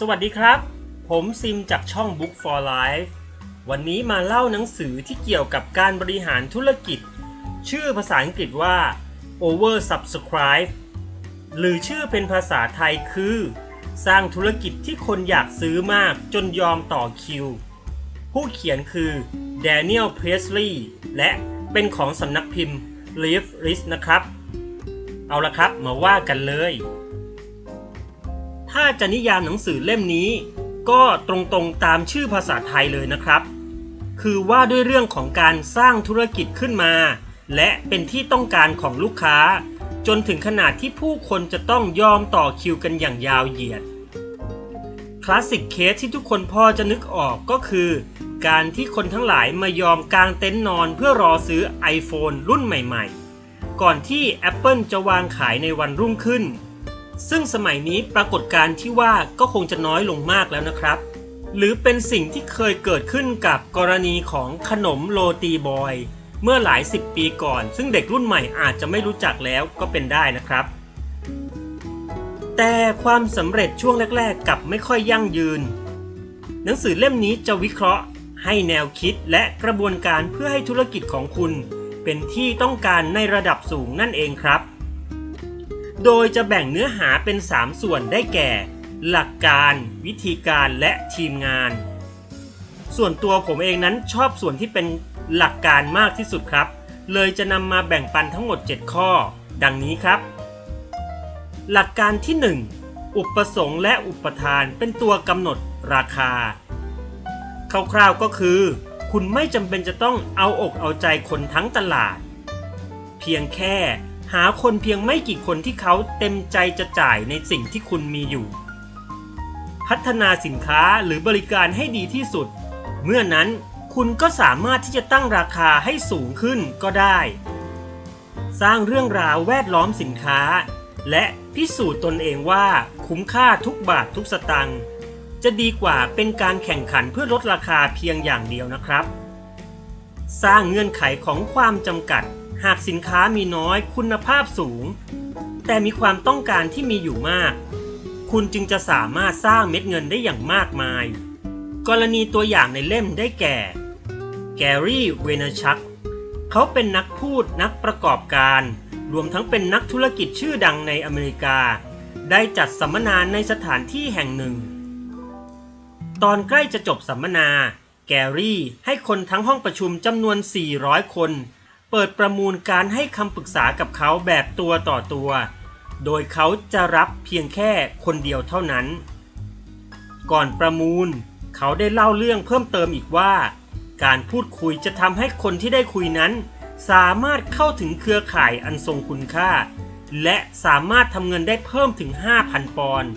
สวัสดีครับ ผมซิมจากช่อง Book for Life วันนี้มาเล่าหนังสือที่เกี่ยวกับการบริหารธุรกิจ ชื่อภาษาอังกฤษว่า Over Subscribe หรือชื่อเป็นภาษาไทยคือ สร้างธุรกิจที่คนอยากซื้อมากจนยอมต่อคิว ผู้เขียนคือ Daniel Presley และเป็นของสำนักพิมพ์ Leaf List นะครับ เอาละครับมาว่ากันเลย ถ้าจะนิยามหนังสือเล่มนี้ ก็ตรงๆตามชื่อภาษาไทยเลยนะครับ คือว่าด้วยเรื่องของการสร้างธุรกิจขึ้นมา และเป็นที่ต้องการของลูกค้า จนถึงขนาดที่ผู้คนจะต้องยอมต่อคิวกันอย่างยาวเหยียดคลาสสิกเคสที่ทุกคนพอจะนึกออกก็คือ การที่คนทั้งหลายมายอมกางเต็นท์นอนเพื่อรอซื้อ iPhone รุ่นใหม่ๆ ก่อนที่ Apple จะวางขายในวันรุ่งขึ้น ซึ่งสมัยนี้ปรากฏการณ์ที่ว่าก็คงจะน้อยลงมากแล้วนะครับ หรือเป็นสิ่งที่เคยเกิดขึ้นกับกรณีของขนมโรตีบอย เมื่อหลายสิบปีก่อน ซึ่งเด็กรุ่นใหม่อาจจะไม่รู้จักแล้วก็เป็นได้นะครับ แต่ความสำเร็จช่วงแรกๆกับไม่ค่อยยั่งยืน หนังสือเล่มนี้จะวิเคราะห์ ให้แนวคิดและกระบวนการเพื่อให้ธุรกิจของคุณ เป็นที่ต้องการในระดับสูงนั่นเองครับ โดยจะแบ่งเนื้อหาเป็น 3 ส่วนได้แก่ หลักการ วิธีการและทีมงาน ส่วนตัวผมเองนั้นชอบส่วนที่เป็นหลักการมากที่สุดครับ เลยจะนำมาแบ่งปันทั้งหมด 7 ข้อ ดังนี้ครับ หลักการที่ 1 อุปสงค์และอุปทานเป็นตัวกำหนดราคา คร่าวๆก็คือ คุณไม่จำเป็นจะต้องเอาอกเอาใจคนทั้งตลาด เพียงแค่ หาคนเพียงไม่กี่คนที่เขาเต็มใจจะจ่ายในสิ่งที่คุณมีอยู่ พัฒนาสินค้าหรือบริการให้ดีที่สุด เมื่อนั้นคุณก็สามารถที่จะตั้งราคาให้สูงขึ้นก็ได้ สร้างเรื่องราวแวดล้อมสินค้า และพิสูจน์ตนเองว่าคุ้มค่าทุกบาททุกสตังค์จะดีกว่าเป็นการแข่งขันเพื่อลดราคาเพียงอย่างเดียวนะครับ สร้างเงื่อนไขของความจำกัด หากสินค้ามีน้อยคุณภาพสูง แต่มีความต้องการที่มีอยู่มาก คุณจึงจะสามารถสร้างเม็ดเงินได้อย่างมากมาย กรณีตัวอย่างในเล่มได้แก่ แกรี่ เวเนชัก เขาเป็นนักพูดนักประกอบการ รวมทั้งเป็นนักธุรกิจชื่อดังในอเมริกา ได้จัดสัมมนาในสถานที่แห่งหนึ่ง ตอนใกล้จะจบสัมมนา แกรี่ให้คนทั้งห้องประชุมจำนวน 400 คน เปิดประมูลการให้คำปรึกษากับเขาแบบตัวต่อตัว โดยเขาจะรับเพียงแค่คนเดียวเท่านั้น ก่อนประมูล เขาได้เล่าเรื่องเพิ่มเติมอีกว่า การพูดคุยจะทำให้คนที่ได้คุยนั้น สามารถเข้าถึงเครือข่ายอันทรงคุณค่า และสามารถทำเงินได้เพิ่มถึง 5,000 ปอนด์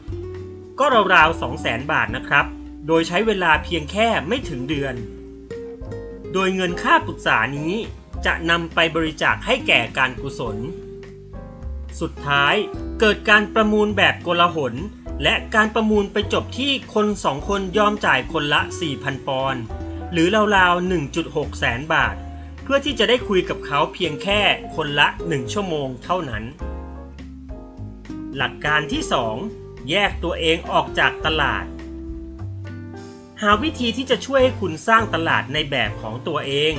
ก็ราวๆ200,000 บาทนะครับ โดยใช้เวลาเพียงแค่ไม่ถึงเดือน โดยเงินค่าปรึกษานี้ จะนำไปบริจาคให้แก่การกุศล สุดท้ายเกิดการประมูลแบบโกลาหล และการประมูลไปจบที่คนสองคนยอมจ่ายคนละ 4,000 ปอนด์หรือราวๆ 1.6 แสนบาท เพื่อที่จะได้คุยกับเขาเพียงแค่คนละ 1 ชั่วโมงเท่านั้น หลักการที่ 2 แยกตัวเองออกจากตลาด หาวิธีที่จะช่วยให้คุณสร้างตลาดในแบบของตัวเอง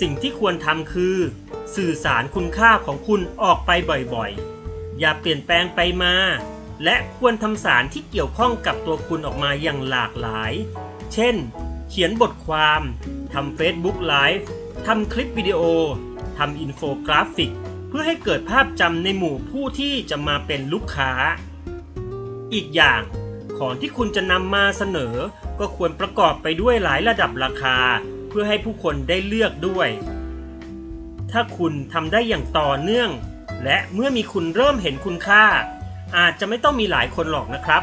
สิ่งที่ควรทำคือ สื่อสารคุณค่าของคุณออกไปบ่อยๆ อย่าเปลี่ยนแปลงไปมา และควรทำสารที่เกี่ยวข้องกับตัวคุณออกมาอย่างหลากหลาย เช่น เขียนบทความทำ Facebook Live ทำคลิปวิดีโอทำอินโฟกราฟิก เพื่อให้เกิดภาพจำในหมู่ผู้ที่จะมาเป็นลูกค้า อีกอย่างของที่คุณจะนำมาเสนอก็ควรประกอบไปด้วยหลายระดับราคา เพื่อให้ผู้คนได้เลือกด้วย ถ้าคุณทำได้อย่างต่อเนื่อง และเมื่อมีคุณเริ่มเห็นคุณค่า อาจจะไม่ต้องมีหลายคนหรอกนะครับ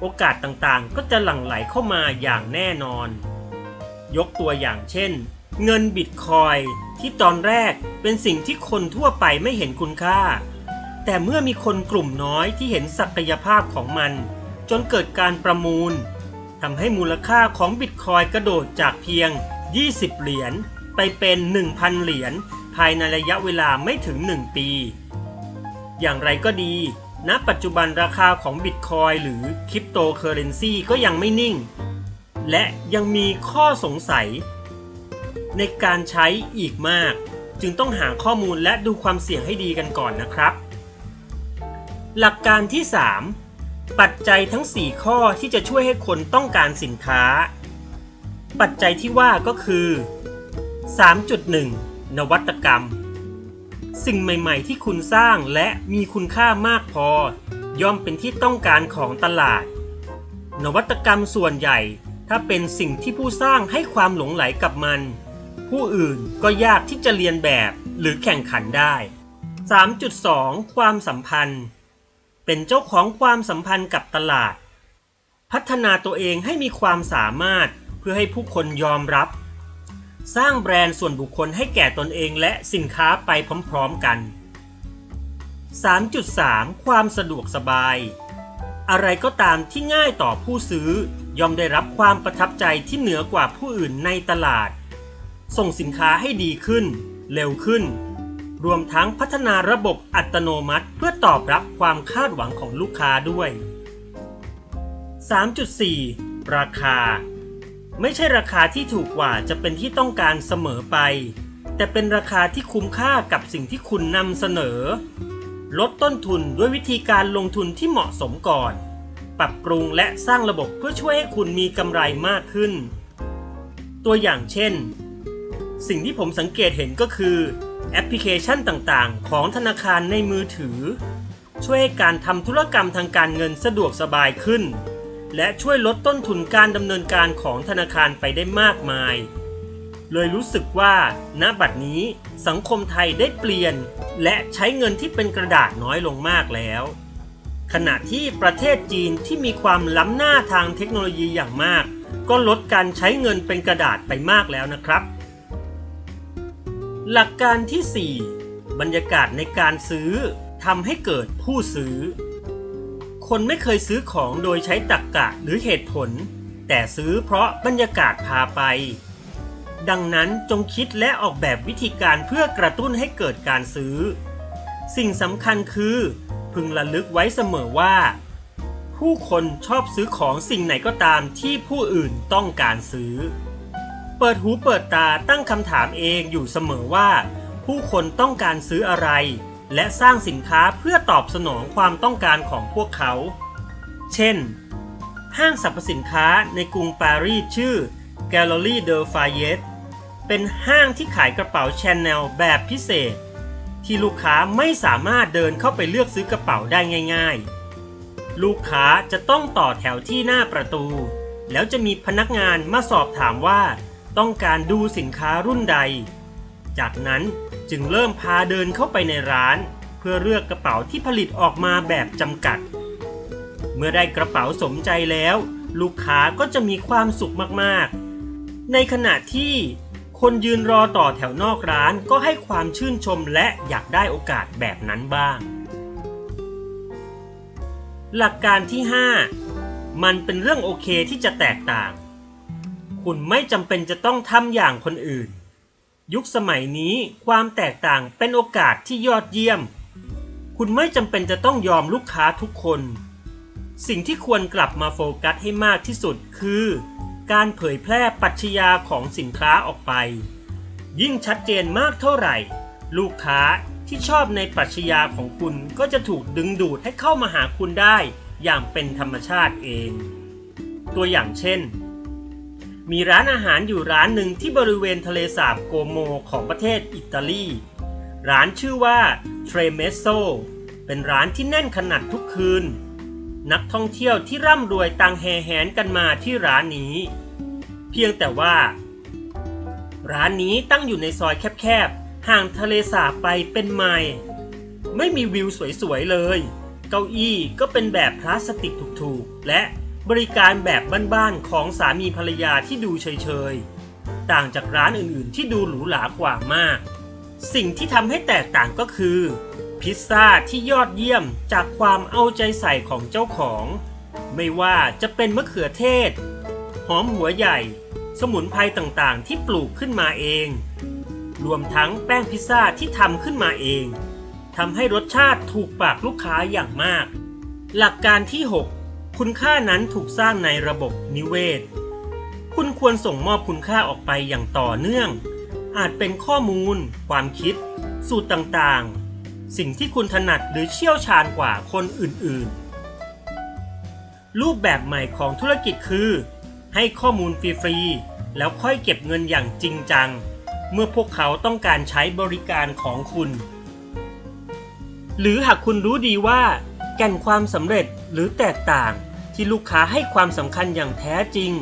โอกาสต่างๆ ก็จะหลั่งไหลเข้ามาอย่างแน่นอน ยกตัวอย่างเช่น เงินบิตคอยที่ตอนแรกเป็นสิ่งที่คนทั่วไปไม่เห็นคุณค่า แต่เมื่อมีคนกลุ่มน้อยที่เห็นศักยภาพของมัน จนเกิดการประมูลทำให้มูลค่าของบิตคอยกระโดดจากเพียง 20 เหรียญไปเป็น 1,000 เหรียญภายในระยะเวลาไม่ถึง 1 ปี อย่างไรก็ดี ณ ปัจจุบันราคาของบิตคอยหรือคริปโตเคอเรนซีก็ยังไม่นิ่ง และยังมีข้อสงสัย ในการใช้อีกมาก จึงต้องหาข้อมูลและดูความเสี่ยงให้ดีกันก่อนนะครับ หลักการที่ 3 ปัจจัยทั้ง 4 ข้อที่จะช่วยให้คนต้องการสินค้า ปัจจัยที่ว่าก็คือ 3.1 นวัตกรรม สิ่งใหม่ๆ ที่คุณสร้างและมีคุณค่ามากพอ ย่อมเป็นที่ต้องการของตลาด นวัตกรรมส่วนใหญ่ ถ้าเป็นสิ่งที่ผู้สร้างให้ความหลงไหลกับมัน ผู้อื่นก็ยากที่จะเรียนแบบหรือแข่งขันได้ 3.2 ความสัมพันธ์ เป็นเจ้าของความสัมพันธ์กับตลาด พัฒนาตัวเองให้มีความสามารถ เพื่อให้ผู้คนยอมรับ สร้างแบรนด์ส่วนบุคคลให้แก่ตนเองและสินค้าไปพร้อมๆกัน 3.3 ความสะดวกสบาย อะไรก็ตามที่ง่ายต่อผู้ซื้อย่อมได้รับความประทับใจที่เหนือกว่าผู้อื่นในตลาด ส่งสินค้าให้ดีขึ้น เร็วขึ้น รวมทั้งพัฒนาระบบอัตโนมัติเพื่อตอบรับความคาดหวังของลูกค้าด้วย 3.4 ราคา ไม่ใช่ราคาที่ถูกกว่าจะเป็นที่ต้องการเสมอไป แต่เป็นราคาที่คุ้มค่ากับสิ่งที่คุณนำเสนอ ลดต้นทุนด้วยวิธีการลงทุนที่เหมาะสมก่อน ปรับปรุงและสร้างระบบเพื่อช่วยให้คุณมีกำไรมากขึ้น ตัวอย่างเช่น สิ่งที่ผมสังเกตเห็นก็คือ แอปพลิเคชันต่างๆ ของธนาคารในมือถือ ช่วยให้การทำธุรกรรมทางการเงินสะดวกสบายขึ้น และช่วยลดต้นทุนการดำเนินการของธนาคารไปได้มากมาย เลยรู้สึกว่าณบัดนี้สังคมไทยได้เปลี่ยน และใช้เงินที่เป็นกระดาษน้อยลงมากแล้ว ขณะที่ประเทศจีนที่มีความล้ำหน้าทางเทคโนโลยีอย่างมาก ก็ลดการใช้เงินเป็นกระดาษไปมากแล้วนะครับ หลักการที่ 4 บรรยากาศในการซื้อทำให้เกิดผู้ซื้อ คนไม่เคยซื้อของโดยใช้ตรรกกะหรือเหตุผล แต่ซื้อเพราะบรรยากาศพาไป ดังนั้นจงคิดและออกแบบวิธีการเพื่อกระตุ้นให้เกิดการซื้อ สิ่งสำคัญคือ พึงระลึกไว้เสมอว่า ผู้คนชอบซื้อของสิ่งไหนก็ตามที่ผู้อื่นต้องการซื้อ เปิดหูเปิดตาตั้งคำถามเองอยู่เสมอว่า ผู้คนต้องการซื้ออะไร และสร้างสินค้าเพื่อตอบสนองความต้องการของพวกเขา เช่น ห้างสรรพสินค้าในกรุงปารีสชื่อ Galerie de Fayette เป็นห้างที่ขายกระเป๋าชนแนลแบบพิเศษ ที่ลูกค้าไม่สามารถเดินเข้าไปเลือกซื้อกระเป๋าได้ง่าย ๆ ลูกค้าจะต้องต่อแถวที่หน้าประตู แล้วจะมีพนักงานมาสอบถามว่า ต้องการดูสินค้ารุ่นใด จากนั้นจึงเริ่มพาเดินเข้าไปในร้าน เพื่อเลือกกระเป๋าที่ผลิตออกมาแบบจำกัด เมื่อได้กระเป๋าสมใจแล้ว ลูกค้าก็จะมีความสุขมากๆ ในขณะที่คนยืนรอต่อแถวนอกร้านก็ให้ความชื่นชมและอยากได้โอกาสแบบนั้นบ้าง หลักการที่ 5 มันเป็นเรื่องโอเคที่จะแตกต่าง คุณไม่จำเป็นจะต้องทำอย่างคนอื่น ยุคสมัยนี้ความแตกต่างเป็นโอกาสที่ยอดเยี่ยม คุณไม่จำเป็นจะต้องยอมลูกค้าทุกคน สิ่งที่ควรกลับมาโฟกัสให้มากที่สุดคือ การเผยแพร่ปรัชญาของสินค้าออกไป ยิ่งชัดเจนมากเท่าไหร่ ลูกค้าที่ชอบในปรัชญาของคุณก็จะถูกดึงดูดให้เข้ามาหาคุณได้อย่างเป็นธรรมชาติเอง ตัวอย่างเช่น มีร้านอาหารอยู่ร้านหนึ่งที่บริเวณทะเลสาบโกโมของประเทศอิตาลี ร้านชื่อว่าเทรเมโซเป็นร้านที่แน่นขนาดทุกคืน นักท่องเที่ยวที่ร่ำรวยต่างแห่แหนกันมาที่ร้านนี้ เพียงแต่ว่า ร้านนี้ตั้งอยู่ในซอยแคบๆ ห่างทะเลสาบไปเป็นไมล์ไม่มีวิวสวยๆเลย เก้าอี้ก็เป็นแบบพลาสติกถูกๆ และ บริการแบบบ้านๆของสามีภรรยาที่ดูเฉยๆ ต่างจากร้านอื่นๆที่ดูหรูหรากว่ามาก สิ่งที่ทำให้แตกต่างก็คือ พิซซ่าที่ยอดเยี่ยมจากความเอาใจใส่ของเจ้าของ ไม่ว่าจะเป็นมะเขือเทศ หอมหัวใหญ่ สมุนไพรต่างๆ ที่ปลูกขึ้นมาเอง รวมทั้งแป้งพิซซ่าที่ทำขึ้นมาเองทำให้รสชาติถูกปากลูกค้าอย่างมาก หลักการที่ 6 คุณค่านั้นถูกสร้างในระบบนิเวศ คุณควรส่งมอบคุณค่าออกไปอย่างต่อเนื่อง อาจเป็นข้อมูล ความคิด สูตรต่างๆ สิ่งที่คุณถนัดหรือเชี่ยวชาญกว่าคนอื่นๆ รูปแบบใหม่ของธุรกิจคือ ให้ข้อมูลฟรีๆ แล้วค่อยเก็บเงินอย่างจริงจัง เมื่อพวกเขาต้องการใช้บริการของคุณ หรือหากคุณรู้ดีว่า แก่นความสำเร็จหรือแตกต่างที่ลูกค้าให้ความสำคัญอย่างแท้จริง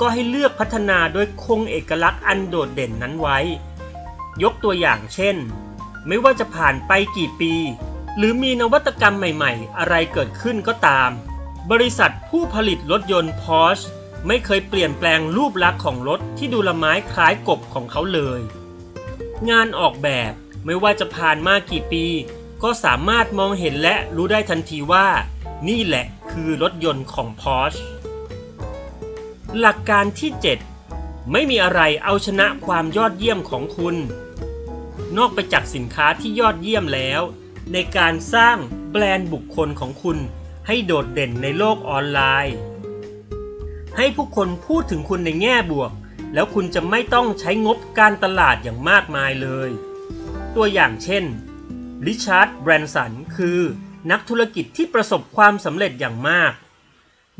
ก็ให้เลือกพัฒนาโดยคงเอกลักษณ์อันโดดเด่นนั้นไว้ ยกตัวอย่างเช่น ไม่ว่าจะผ่านไปกี่ปี หรือมีนวัตกรรมใหม่ๆ อะไรเกิดขึ้นก็ตาม บริษัทผู้ผลิตรถยนต์ Porsche ไม่เคยเปลี่ยนแปลงรูปลักษณ์ของรถที่ดูละไม้คล้ายกบของเขาเลย งานออกแบบไม่ว่าจะผ่านมากี่ปี ก็สามารถมองเห็นและรู้ได้ทันทีว่า นี่แหละคือรถยนต์ของ Porsche หลักการที่ 7 ไม่มีอะไรเอาชนะความยอดเยี่ยมของคุณ นอกไปจากสินค้าที่ยอดเยี่ยมแล้ว ในการสร้างแบรนด์บุคคลของคุณให้โดดเด่นในโลกออนไลน์ ให้ผู้คนพูดถึงคุณในแง่บวก แล้วคุณจะไม่ต้องใช้งบการตลาดอย่างมากมายเลย ตัวอย่างเช่น ริชาร์ดแบรนสันคือนักธุรกิจที่ประสบความสำเร็จอย่างมาก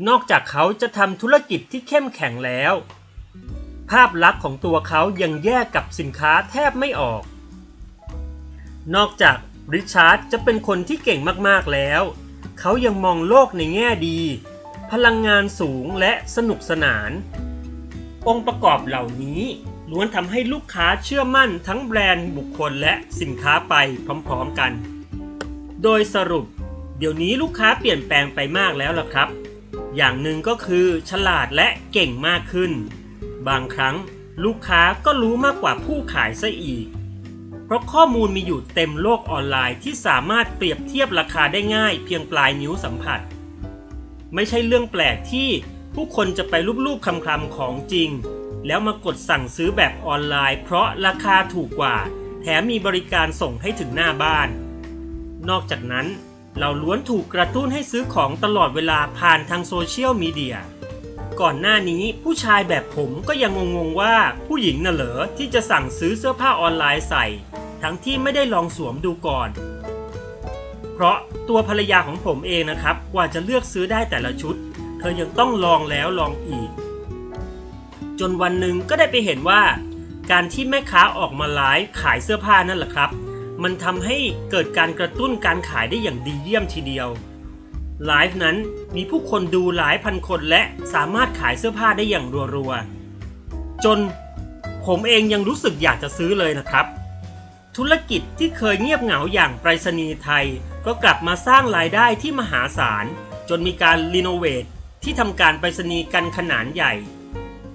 นอกจากเขาจะทำธุรกิจที่เข้มแข็งแล้ว ภาพลักษณ์ของตัวเขายังแยกกับสินค้าแทบไม่ออก นอกจากริชาร์ดจะเป็นคนที่เก่งมากๆแล้ว เขายังมองโลกในแง่ดี พลังงานสูงและสนุกสนาน องค์ประกอบเหล่านี้ ล้วนทำให้ลูกค้าเชื่อมั่นทั้งแบรนด์บุคคลและสินค้าไปพร้อมๆกัน โดยสรุป เดี๋ยวนี้ลูกค้าเปลี่ยนแปลงไปมากแล้วล่ะครับ อย่างหนึ่งก็คือฉลาดและเก่งมากขึ้น บางครั้งลูกค้าก็รู้มากกว่าผู้ขายซะอีก เพราะข้อมูลมีอยู่เต็มโลกออนไลน์ที่สามารถเปรียบเทียบราคาได้ง่ายเพียงปลายนิ้วสัมผัส ไม่ใช่เรื่องแปลกที่ ผู้คนจะไปรูปๆคำๆของจริง แล้วมากดสั่งซื้อแบบออนไลน์ เพราะราคาถูกกว่า แถมมีบริการส่งให้ถึงหน้าบ้าน นอกจากนั้นเราล้วนถูกกระตุ้นให้ซื้อของตลอดเวลาผ่านทางโซเชียลมีเดีย ก่อนหน้านี้ผู้ชายแบบผมก็ยังงงๆว่าผู้หญิงน่ะเหรอที่จะสั่งซื้อเสื้อผ้าออนไลน์ใส่ ทั้งที่ไม่ได้ลองสวมดูก่อน เพราะตัวภรรยาของผมเองนะครับ กว่าจะเลือกซื้อได้แต่ละชุด ธอยังต้องลองแล้วลองอีก จนวันหนึ่งก็ได้ไปเห็นว่า การที่แม่ค้าออกมาไลฟ์ขายเสื้อผ้านั่นแหละครับ มันทำให้เกิดการกระตุ้นการขายได้อย่างดีเยี่ยมทีเดียวไลฟ์นั้นมีผู้คนดูหลายพันคนและสามารถขายเสื้อผ้าได้อย่างรัวๆ จนผมเองยังรู้สึกอยากจะซื้อเลยนะครับ ธุรกิจที่เคยเงียบเหงาอย่างไปรษณีย์ไทย ก็กลับมาสร้างรายได้ที่มหาศาล จนมีการรีโนเวท ที่ทำการไปรษณีย์กันขนาดใหญ่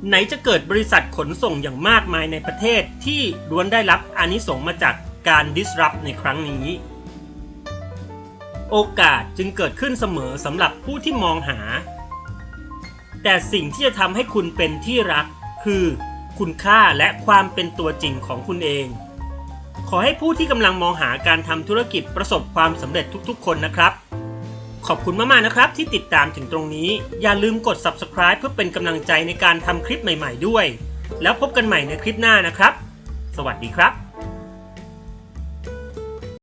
ไหนจะเกิดบริษัทขนส่งอย่างมากมายในประเทศที่ล้วนได้รับอานิสงส์มาจากการ disrupt ในครั้งนี้ โอกาสจึงเกิดขึ้นเสมอสำหรับผู้ที่มองหา แต่สิ่งที่จะทำให้คุณเป็นที่รัก คือคุณค่าและความเป็นตัวจริงของคุณเอง ขอให้ผู้ที่กำลังมองหาการทำธุรกิจประสบความสำเร็จทุกๆ คนนะครับ ขอบคุณมากๆนะครับที่ติดตามถึงตรงนี้ อย่าลืมกด subscribe เพื่อเป็นกำลังใจในการทำคลิปใหม่ ๆ ด้วย แล้วพบกันใหม่ในคลิปหน้านะครับ สวัสดีครับ